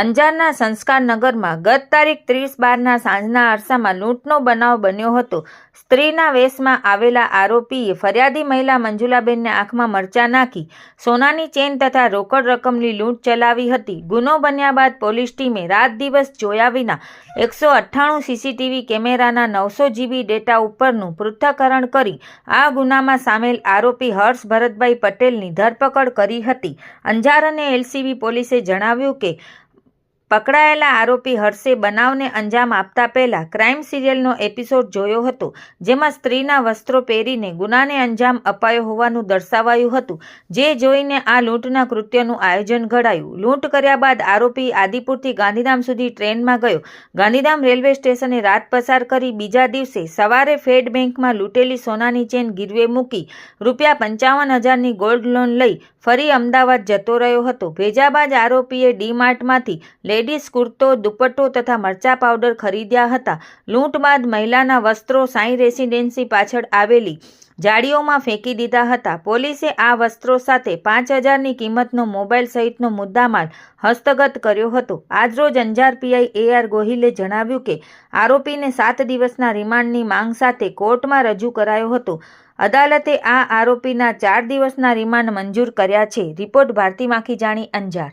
અંજારના સંસ્કાર નગરમાં ગત તારીખ ત્રીસ બારના સાંજના અરસામાં લૂંટનો બનાવ બન્યો હતો. સ્ત્રીના વેશમાં આવેલા આરોપીએ ફરિયાદી મહિલા મંજુલાબેનને આંખમાં મરચાં નાખી, સોનાની ચેન તથા રોકડ રકમની લૂંટ ચલાવી હતી. ગુનો બન્યા બાદ પોલીસ ટીમે રાત દિવસ જોયા વિના એકસો અઠ્ઠાણું સીસીટીવી કેમેરાના નવસો જીબી ડેટા ઉપરનું પૃથ્થકરણ કરી આ ગુનામાં સામેલ આરોપી હર્ષ ભરતભાઈ પટેલની ધરપકડ કરી હતી. અંજાર અને એલસીબી પોલીસે જણાવ્યું કે પકડાયેલા આરોપી હર્ષે બનાવને અંજામ આપતા પહેલા ક્રાઇમ સિરિયલનો એપિસોડ જોયો હતો, જેમાં સ્ત્રીના વસ્ત્રો પહેરીને ગુનાને અંજામ અપાયો હોવાનું દર્શાવાયું હતું. જે જોઈને આ લૂંટના કૃત્યનું આયોજન ઘડાયું. લૂંટ કર્યા બાદ આરોપી આદિપુરથી ગાંધીધામ સુધી ટ્રેનમાં ગયો. ગાંધીધામ રેલવે સ્ટેશને રાત પસાર કરી બીજા દિવસે સવારે ફેડ બેંકમાં લૂંટેલી સોનાની ચેન ગીરવે મૂકી રૂપિયા પંચાવન હજારની ગોલ્ડ લોન લઈ ફરી અમદાવાદ જતો રહ્યો હતો. ભેજાબાજ આરોપીએ ડીમાર્ટમાંથી લેડીઝ કુર્તો, દુપટ્ટો તથા મરચા પાવડર ખરીદ્યા હતા. લૂંટ બાદ મહિલાના વસ્ત્રો સાંઈ રેસિડેન્સી પાછળ આવેલી જાળીઓમાં ફેંકી દીધા હતા. પોલીસે આ વસ્ત્રો સાથે પાંચ હજારની કિંમતનો મોબાઈલ સહિતનો મુદ્દામાલ હસ્તગત કર્યો હતો. આજરોજ અંજાર પીઆઈ એ આર ગોહિલે જણાવ્યું કે, આરોપીને સાત દિવસના રિમાન્ડની માંગ સાથે કોર્ટમાં રજૂ કરાયો હતો. અદાલતે આ આરોપીના ચાર દિવસના રિમાન્ડ મંજૂર કર્યા છે. રિપોર્ટ ભારતી માખી જાણી અંજાર.